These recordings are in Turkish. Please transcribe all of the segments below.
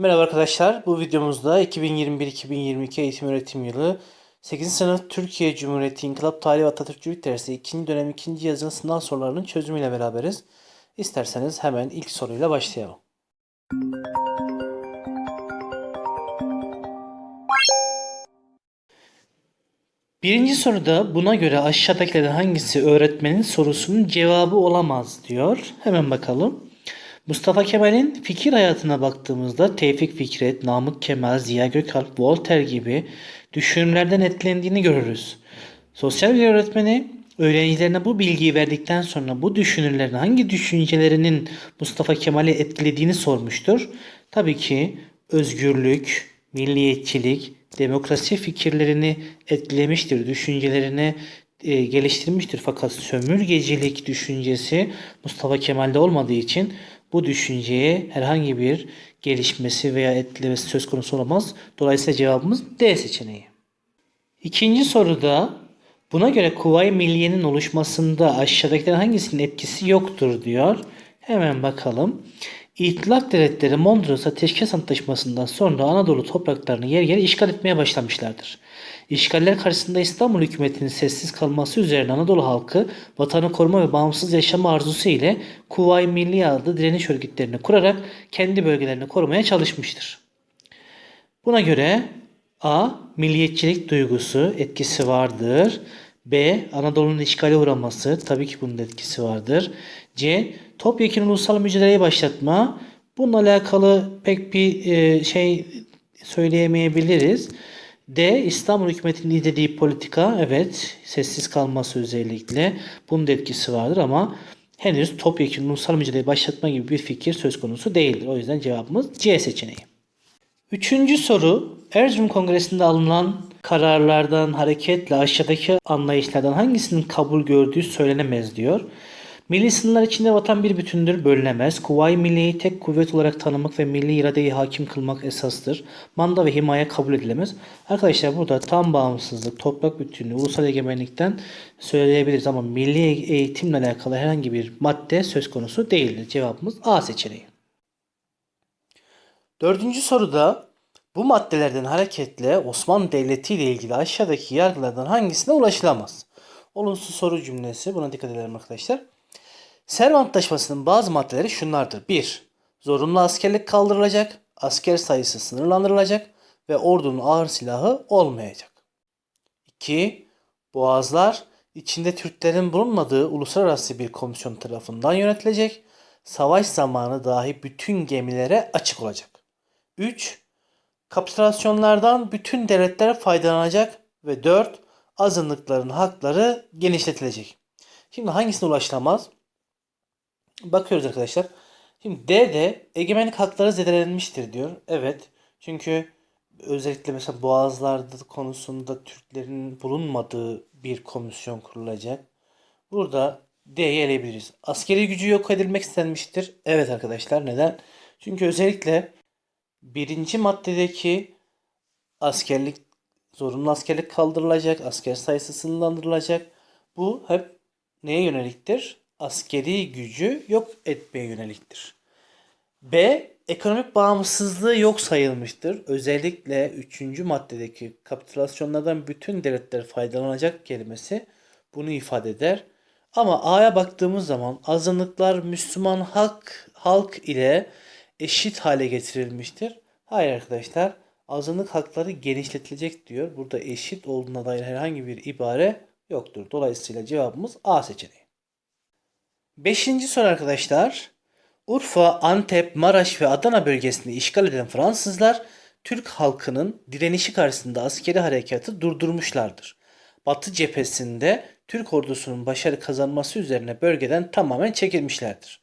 Merhaba arkadaşlar. Bu videomuzda 2021-2022 eğitim öğretim yılı 8. sınıf Türkiye Cumhuriyeti İnkılap Tarihi ve Atatürkçülük dersi 2. dönem 2. yazılı sınav sorularının çözümüyle beraberiz. İsterseniz hemen ilk soruyla başlayalım. Birinci soruda buna göre aşağıdakilerden hangisi öğretmenin sorusunun cevabı olamaz diyor. Hemen bakalım. Mustafa Kemal'in fikir hayatına baktığımızda Tevfik Fikret, Namık Kemal, Ziya Gökalp, Voltaire gibi düşünürlerden etkilendiğini görürüz. Sosyal bilgi öğretmeni öğrencilerine bu bilgiyi verdikten sonra bu düşünürlerin hangi düşüncelerinin Mustafa Kemal'i etkilediğini sormuştur. Tabii ki özgürlük, milliyetçilik, demokrasi fikirlerini etkilemiştir, düşüncelerini e, geliştirmiştir. Fakat sömürgecilik düşüncesi Mustafa Kemal'de olmadığı için bu düşünceye herhangi bir gelişmesi veya etkilemesi söz konusu olamaz. Dolayısıyla cevabımız D seçeneği. İkinci soruda buna göre Kuvayi Milliye'nin oluşmasında aşağıdakilerin hangisinin etkisi yoktur diyor. Hemen bakalım. İtilaf devletleri Mondros Ateşkes Antlaşması'ndan sonra Anadolu topraklarını yer yer işgal etmeye başlamışlardır. İşgaller karşısında İstanbul hükümetinin sessiz kalması üzerine Anadolu halkı vatanı koruma ve bağımsız yaşama arzusu ile Kuvayi Milliye adlı direniş örgütlerini kurarak kendi bölgelerini korumaya çalışmıştır. Buna göre A. Milliyetçilik duygusu etkisi vardır. B. Anadolu'nun işgale uğraması tabii ki bunun etkisi vardır. C. Topyekun ulusal mücadeleyi başlatma. Bununla alakalı pek bir e, şey söyleyemeyebiliriz. D. İstanbul hükümetinin izlediği politika evet sessiz kalması özellikle bunun da etkisi vardır ama henüz topyekun ulusal mücadeleyi başlatma gibi bir fikir söz konusu değildir. O yüzden cevabımız C seçeneği. Üçüncü soru Erzurum Kongresi'nde alınan kararlardan hareketle aşağıdaki anlayışlardan hangisinin kabul gördüğü söylenemez diyor. Milli sınırlar içinde vatan bir bütündür, bölünemez. Kuvayi Milliye'yi tek kuvvet olarak tanımak ve milli iradeyi hakim kılmak esastır. Manda ve himaye kabul edilemez. Arkadaşlar burada tam bağımsızlık, toprak bütünlüğü, ulusal egemenlikten söyleyebiliriz ama milli eğitimle alakalı herhangi bir madde söz konusu değildir. Cevabımız A seçeneği. Dördüncü soruda bu maddelerden hareketle Osmanlı Devleti ile ilgili aşağıdaki yargılardan hangisine ulaşılamaz? Olumsuz soru cümlesi. Buna dikkat edelim arkadaşlar. Serv Antlaşması'nın bazı maddeleri şunlardır. 1. Zorunlu askerlik kaldırılacak, asker sayısı sınırlandırılacak ve ordunun ağır silahı olmayacak. 2. Boğazlar içinde Türklerin bulunmadığı uluslararası bir komisyon tarafından yönetilecek, savaş zamanı dahi bütün gemilere açık olacak. 3. Kapitülasyonlardan bütün devletler faydalanacak ve 4. Azınlıkların hakları genişletilecek. Şimdi hangisine ulaşılamaz? Bakıyoruz arkadaşlar. Şimdi D'de egemenlik hakları zedelenmiştir diyor. Evet. Çünkü özellikle mesela Boğazlarda konusunda Türklerin bulunmadığı bir komisyon kurulacak. Burada D'yi eleyebiliriz. Askeri gücü yok edilmek istenmiştir. Evet arkadaşlar neden? Çünkü özellikle birinci maddedeki askerlik zorunlu askerlik kaldırılacak, asker sayısı sınırlandırılacak. Bu hep neye yöneliktir? Askeri gücü yok etmeye yöneliktir. B. Ekonomik bağımsızlığı yok sayılmıştır. Özellikle 3. maddedeki kapitülasyonlardan bütün devletler faydalanacak kelimesi bunu ifade eder. Ama A'ya baktığımız zaman azınlıklar Müslüman halk, halk ile eşit hale getirilmiştir. Hayır arkadaşlar azınlık hakları genişletilecek diyor. Burada eşit olduğuna dair herhangi bir ibare yoktur. Dolayısıyla cevabımız A seçeneği. Beşinci soru arkadaşlar. Urfa, Antep, Maraş ve Adana bölgesini işgal eden Fransızlar Türk halkının direnişi karşısında askeri harekatı durdurmuşlardır. Batı cephesinde Türk ordusunun başarı kazanması üzerine bölgeden tamamen çekilmişlerdir.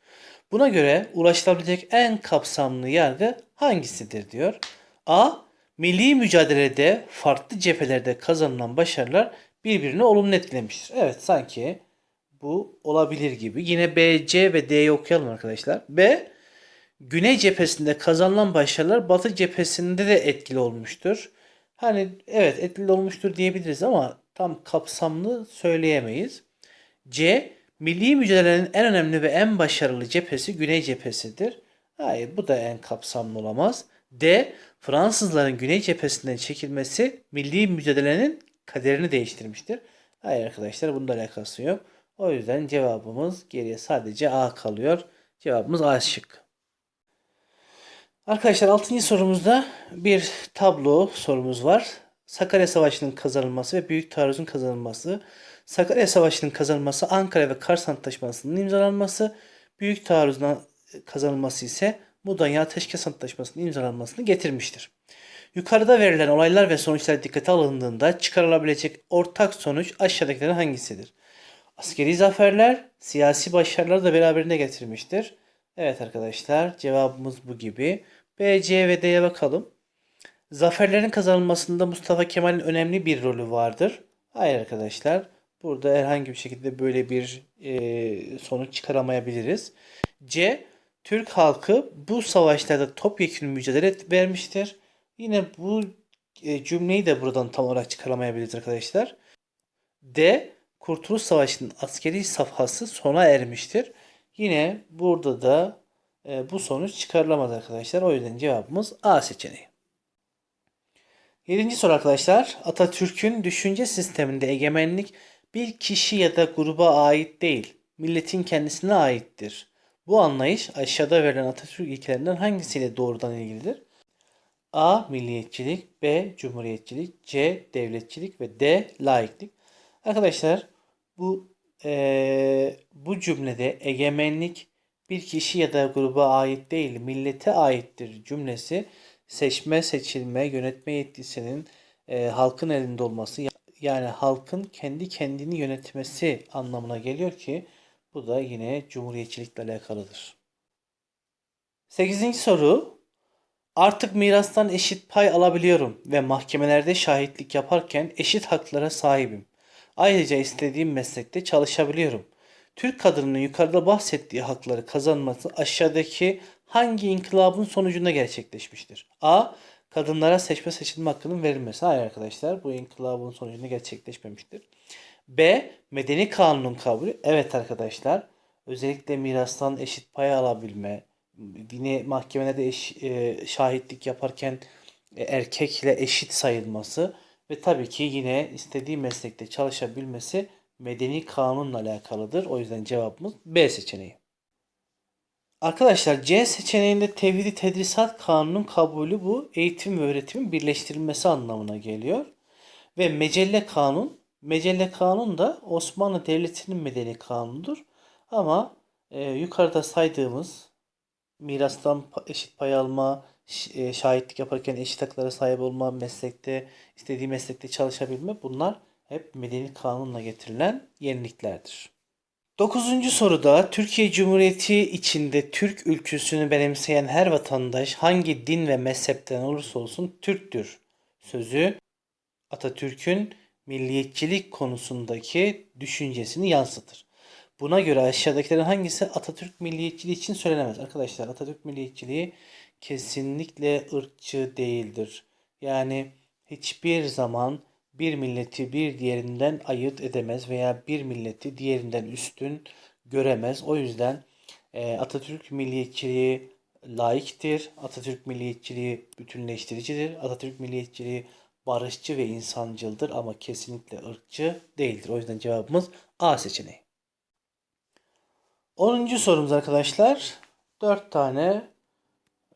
Buna göre ulaşılabilecek en kapsamlı yargı hangisidir diyor. A. Milli mücadelede farklı cephelerde kazanılan başarılar birbirini olumlu etkilemiştir. Evet sanki bu olabilir gibi. Yine B, C ve D'yi okuyalım arkadaşlar. B. Güney cephesinde kazanılan başarılar Batı cephesinde de etkili olmuştur. Hani evet etkili olmuştur diyebiliriz ama tam kapsamlı söyleyemeyiz. C. Milli mücadelenin en önemli ve en başarılı cephesi Güney cephesidir. Hayır bu da en kapsamlı olamaz. D. Fransızların Güney cephesinden çekilmesi milli mücadelenin kaderini değiştirmiştir. Hayır arkadaşlar bunda alakası yok. O yüzden cevabımız geriye sadece A kalıyor. Cevabımız A şık. Arkadaşlar 6. sorumuzda bir tablo sorumuz var. Sakarya Savaşı'nın kazanılması ve Büyük Taarruz'un kazanılması. Sakarya Savaşı'nın kazanılması Ankara ve Kars Antlaşması'nın imzalanması. Büyük Taarruz'un kazanılması ise Mudanya Ateşkes Antlaşması'nın imzalanmasını getirmiştir. Yukarıda verilen olaylar ve sonuçlar dikkate alındığında çıkarılabilecek ortak sonuç aşağıdakilerin hangisidir? Askeri zaferler, siyasi başarıları da beraberinde getirmiştir. Evet arkadaşlar cevabımız bu gibi. B, C ve D'ye bakalım. Zaferlerin kazanılmasında Mustafa Kemal'in önemli bir rolü vardır. Hayır arkadaşlar. Burada herhangi bir şekilde böyle bir e, sonuç çıkaramayabiliriz. C. Türk halkı bu savaşlarda topyekun mücadele vermiştir. Yine bu e, cümleyi de buradan tam olarak çıkaramayabiliriz arkadaşlar. D. Kurtuluş Savaşı'nın askeri safhası sona ermiştir. Yine burada da e, bu sonuç çıkarılamaz arkadaşlar. O yüzden cevabımız A seçeneği. Yedinci soru arkadaşlar. Atatürk'ün düşünce sisteminde egemenlik bir kişi ya da gruba ait değil, milletin kendisine aittir. Bu anlayış aşağıda verilen Atatürk ilkelerinden hangisiyle doğrudan ilgilidir? A. Milliyetçilik B. Cumhuriyetçilik C. Devletçilik ve D. Laiklik. Arkadaşlar bu eee, bu cümlede egemenlik bir kişi ya da gruba ait değil, millete aittir cümlesi seçme, seçilme, yönetme yetkisinin eee, halkın elinde olması yani halkın kendi kendini yönetmesi anlamına geliyor ki bu da yine cumhuriyetçilikle alakalıdır. Sekizinci soru. Artık mirastan eşit pay alabiliyorum ve mahkemelerde şahitlik yaparken eşit haklara sahibim. Ayrıca istediğim meslekte çalışabiliyorum. Türk kadınının yukarıda bahsettiği hakları kazanması aşağıdaki hangi inkılabın sonucunda gerçekleşmiştir? A. Kadınlara seçme seçilme hakkının verilmesi. Hayır arkadaşlar bu inkılabın sonucunda gerçekleşmemiştir. B. Medeni kanunun kabulü. Evet arkadaşlar. Özellikle mirastan eşit pay alabilme, dini mahkemelerde eş, e, şahitlik yaparken e, erkekle eşit sayılması ve tabii ki yine istediği meslekte çalışabilmesi medeni kanunla alakalıdır. O yüzden cevabımız B seçeneği. Arkadaşlar C seçeneğinde tevhidi tedrisat kanunun kabulü bu eğitim ve öğretimin birleştirilmesi anlamına geliyor. Ve mecelle kanun, mecelle kanun da Osmanlı Devleti'nin medeni kanunudur. Ama e, yukarıda saydığımız mirastan eşit pay alma, şahitlik yaparken eşit haklara sahip olma, meslekte istediği meslekte çalışabilme bunlar hep medeni kanunla getirilen yeniliklerdir. Dokuzuncu soruda Türkiye Cumhuriyeti içinde Türk ülküsünü benimseyen her vatandaş hangi din ve mezhepten olursa olsun Türktür sözü Atatürk'ün milliyetçilik konusundaki düşüncesini yansıtır. Buna göre aşağıdakilerin hangisi Atatürk milliyetçiliği için söylenemez? Arkadaşlar Atatürk milliyetçiliği kesinlikle ırkçı değildir. Yani hiçbir zaman bir milleti bir diğerinden ayırt edemez veya bir milleti diğerinden üstün göremez. O yüzden e, Atatürk milliyetçiliği laiktir. Atatürk milliyetçiliği bütünleştiricidir. Atatürk milliyetçiliği barışçı ve insancıldır ama kesinlikle ırkçı değildir. O yüzden cevabımız A seçeneği. 10. sorumuz arkadaşlar. 4 tane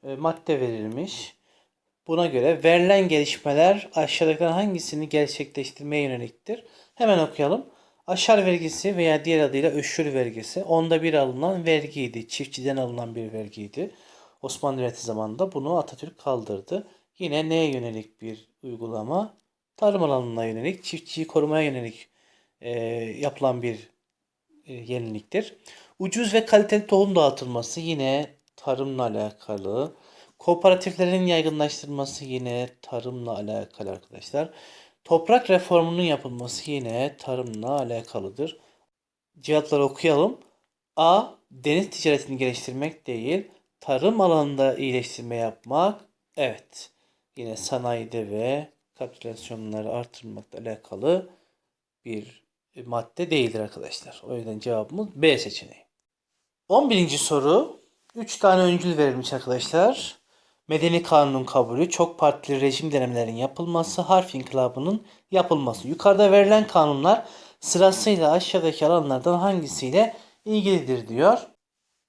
madde verilmiş. Buna göre verilen gelişmeler aşağıdakilerden hangisini gerçekleştirmeye yöneliktir? Hemen okuyalım. Aşar vergisi veya diğer adıyla öşür vergisi onda bir alınan vergiydi. Çiftçiden alınan bir vergiydi. Osmanlı Devleti zamanında bunu Atatürk kaldırdı. Yine neye yönelik bir uygulama? Tarım alanına yönelik, çiftçiyi korumaya yönelik e, yapılan bir e, yeniliktir. Ucuz ve kaliteli tohum dağıtılması yine tarımla alakalı. Kooperatiflerin yaygınlaştırılması yine tarımla alakalı arkadaşlar. Toprak reformunun yapılması yine tarımla alakalıdır. Cevapları okuyalım. A. Deniz ticaretini geliştirmek değil, tarım alanında iyileştirme yapmak. Evet. Yine sanayide ve kapitülasyonları artırmakla alakalı bir madde değildir arkadaşlar. O yüzden cevabımız B seçeneği. 11. soru. 3 tane öncül verilmiş arkadaşlar. Medeni kanunun kabulü, çok partili rejim denemelerinin yapılması, harf inkılabının yapılması. Yukarıda verilen kanunlar sırasıyla aşağıdaki alanlardan hangisiyle ilgilidir diyor.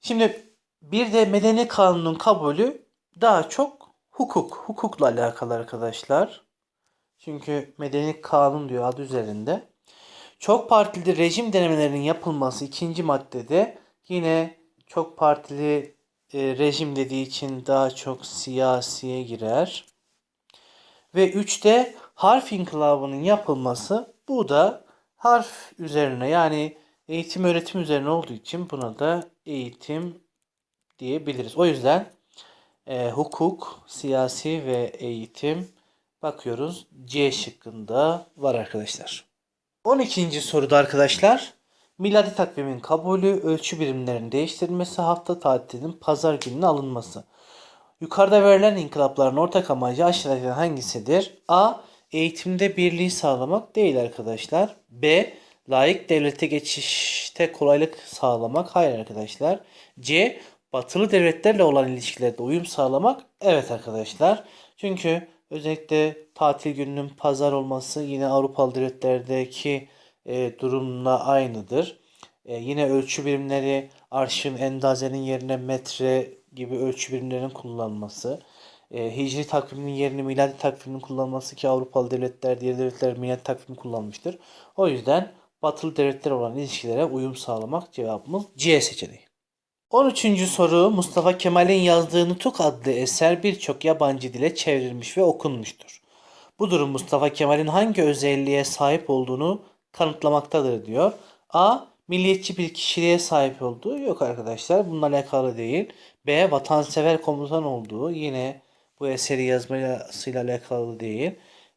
Şimdi bir de medeni kanunun kabulü daha çok hukuk, hukukla alakalı arkadaşlar. Çünkü medeni kanun diyor adı üzerinde. Çok partili rejim denemelerinin yapılması ikinci maddede yine çok partili e, rejim dediği için daha çok siyasiye girer. Ve üçte harf inkılabının yapılması bu da harf üzerine yani eğitim öğretim üzerine olduğu için buna da eğitim diyebiliriz. O yüzden e, hukuk, siyasi ve eğitim bakıyoruz. C şıkkında var arkadaşlar. 12. soruda arkadaşlar miladi takvimin kabulü, ölçü birimlerinin değiştirilmesi, hafta tatilinin pazar gününe alınması. Yukarıda verilen inkılapların ortak amacı aşağıdakilerden hangisidir? A. Eğitimde birliği sağlamak değil arkadaşlar. B. Layık devlete geçişte kolaylık sağlamak. Hayır arkadaşlar. C. Batılı devletlerle olan ilişkilerde uyum sağlamak. Evet arkadaşlar. Çünkü özellikle tatil gününün pazar olması yine Avrupalı devletlerdeki e, durumla aynıdır. E, yine ölçü birimleri arşın, endazenin yerine metre gibi ölçü birimlerinin kullanılması. E, hicri takviminin yerine miladi takviminin kullanılması ki Avrupalı devletler, diğer devletler miladi takvimi kullanmıştır. O yüzden batılı devletler olan ilişkilere uyum sağlamak cevabımız C seçeneği. 13. soru Mustafa Kemal'in yazdığı Nutuk adlı eser birçok yabancı dile çevrilmiş ve okunmuştur. Bu durum Mustafa Kemal'in hangi özelliğe sahip olduğunu kanıtlamaktadır diyor. A. Milliyetçi bir kişiliğe sahip olduğu yok arkadaşlar. Bununla alakalı değil. B. Vatansever komutan olduğu yine bu eseri yazmasıyla alakalı değil.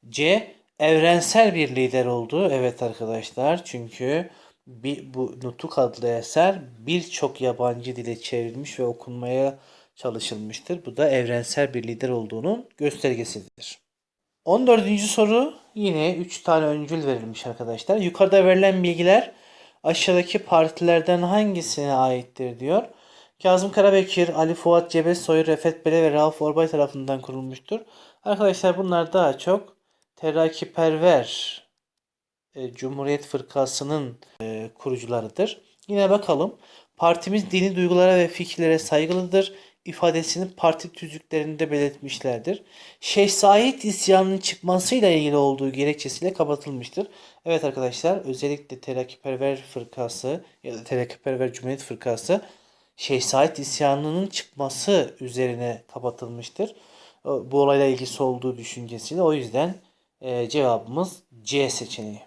C. Evrensel bir lider olduğu evet arkadaşlar. Çünkü bir, bu Nutuk adlı eser birçok yabancı dile çevrilmiş ve okunmaya çalışılmıştır. Bu da evrensel bir lider olduğunun göstergesidir. 14. soru yine 3 tane öncül verilmiş arkadaşlar. Yukarıda verilen bilgiler aşağıdaki partilerden hangisine aittir diyor. Kazım Karabekir, Ali Fuat Cebesoy, Refet Bele ve Rauf Orbay tarafından kurulmuştur. Arkadaşlar bunlar daha çok terakkiperver e, Cumhuriyet Fırkası'nın e, kurucularıdır. Yine bakalım. Partimiz dini duygulara ve fikirlere saygılıdır ifadesini parti tüzüklerinde belirtmişlerdir. Şeyh Said isyanının çıkmasıyla ilgili olduğu gerekçesiyle kapatılmıştır. Evet arkadaşlar özellikle Terakkiperver Fırkası ya da Terakkiperver Cumhuriyet Fırkası Şeyh Said isyanının çıkması üzerine kapatılmıştır. Bu olayla ilgisi olduğu düşüncesiyle o yüzden e, cevabımız C seçeneği.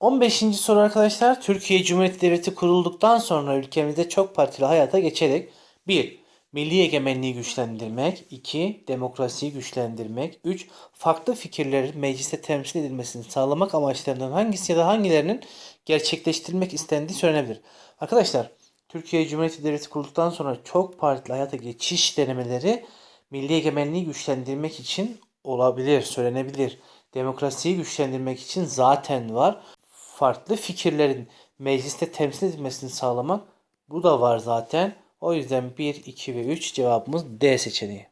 15. soru arkadaşlar. Türkiye Cumhuriyeti Devleti kurulduktan sonra ülkemizde çok partili hayata geçerek 1. Milli egemenliği güçlendirmek. 2. Demokrasiyi güçlendirmek. 3. Farklı fikirlerin mecliste temsil edilmesini sağlamak amaçlarından hangisi ya da hangilerinin gerçekleştirilmek istendiği söylenebilir. Arkadaşlar Türkiye Cumhuriyeti Devleti kurulduktan sonra çok partili hayata geçiş denemeleri milli egemenliği güçlendirmek için olabilir, söylenebilir. Demokrasiyi güçlendirmek için zaten var. Farklı fikirlerin mecliste temsil edilmesini sağlamak bu da var zaten. O yüzden 1, 2 ve 3 cevabımız D seçeneği.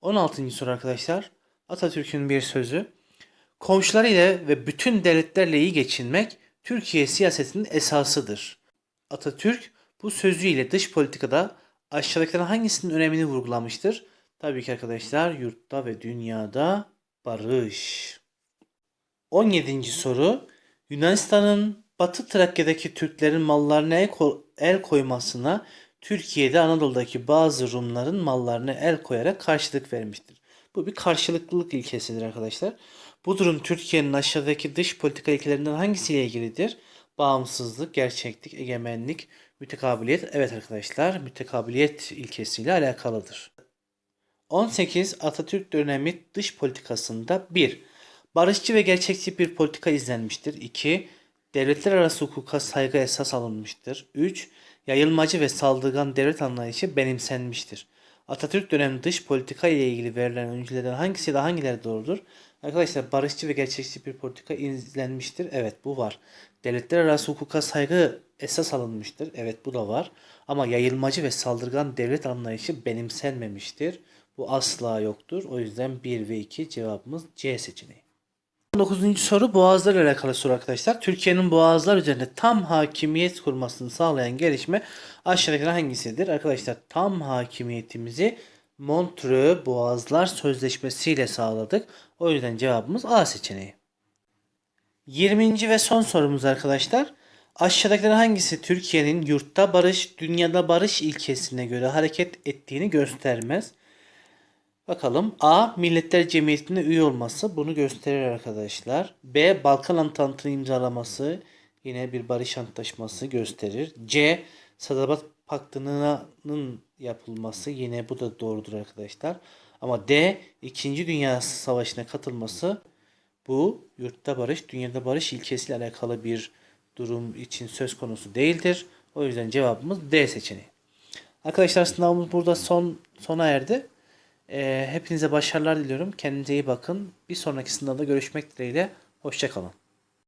16. soru arkadaşlar. Atatürk'ün bir sözü. Komşularıyla ve bütün devletlerle iyi geçinmek Türkiye siyasetinin esasıdır. Atatürk bu sözüyle dış politikada aşağıdakilerin hangisinin önemini vurgulamıştır? Tabii ki arkadaşlar yurtta ve dünyada barış. 17. soru. Yunanistan'ın Batı Trakya'daki Türklerin mallarına el, ko- el koymasına Türkiye'de Anadolu'daki bazı Rumların mallarına el koyarak karşılık vermiştir. Bu bir karşılıklılık ilkesidir arkadaşlar. Bu durum Türkiye'nin aşağıdaki dış politika ilkelerinden hangisiyle ilgilidir? Bağımsızlık, gerçeklik, egemenlik, mütekabiliyet. Evet arkadaşlar mütekabiliyet ilkesiyle alakalıdır. 18 Atatürk dönemi dış politikasında 1. Barışçı ve gerçekçi bir politika izlenmiştir. 2. Devletler arası hukuka saygı esas alınmıştır. 3. Yayılmacı ve saldırgan devlet anlayışı benimsenmiştir. Atatürk dönemi dış politika ile ilgili verilen öncülerden hangisi de hangileri doğrudur? Arkadaşlar barışçı ve gerçekçi bir politika izlenmiştir. Evet bu var. Devletler arası hukuka saygı esas alınmıştır. Evet bu da var. Ama yayılmacı ve saldırgan devlet anlayışı benimsenmemiştir. Bu asla yoktur. O yüzden 1 ve 2 cevabımız C seçeneği. 19. soru boğazlar ile alakalı soru arkadaşlar. Türkiye'nin boğazlar üzerinde tam hakimiyet kurmasını sağlayan gelişme aşağıdakilerden hangisidir? Arkadaşlar tam hakimiyetimizi Montreux Boğazlar Sözleşmesi ile sağladık. O yüzden cevabımız A seçeneği. 20. ve son sorumuz arkadaşlar. Aşağıdakilerden hangisi Türkiye'nin yurtta barış, dünyada barış ilkesine göre hareket ettiğini göstermez? Bakalım. A. Milletler Cemiyeti'ne üye olması bunu gösterir arkadaşlar. B. Balkan Antantı'nı imzalaması yine bir barış antlaşması gösterir. C. Sadabat Paktı'nın yapılması yine bu da doğrudur arkadaşlar. Ama D. İkinci Dünya Savaşı'na katılması bu yurtta barış, dünyada barış ilkesiyle alakalı bir durum için söz konusu değildir. O yüzden cevabımız D seçeneği. Arkadaşlar sınavımız burada son sona erdi. Ee, hepinize başarılar diliyorum. Kendinize iyi bakın. Bir sonraki sınavda görüşmek dileğiyle. Hoşçakalın.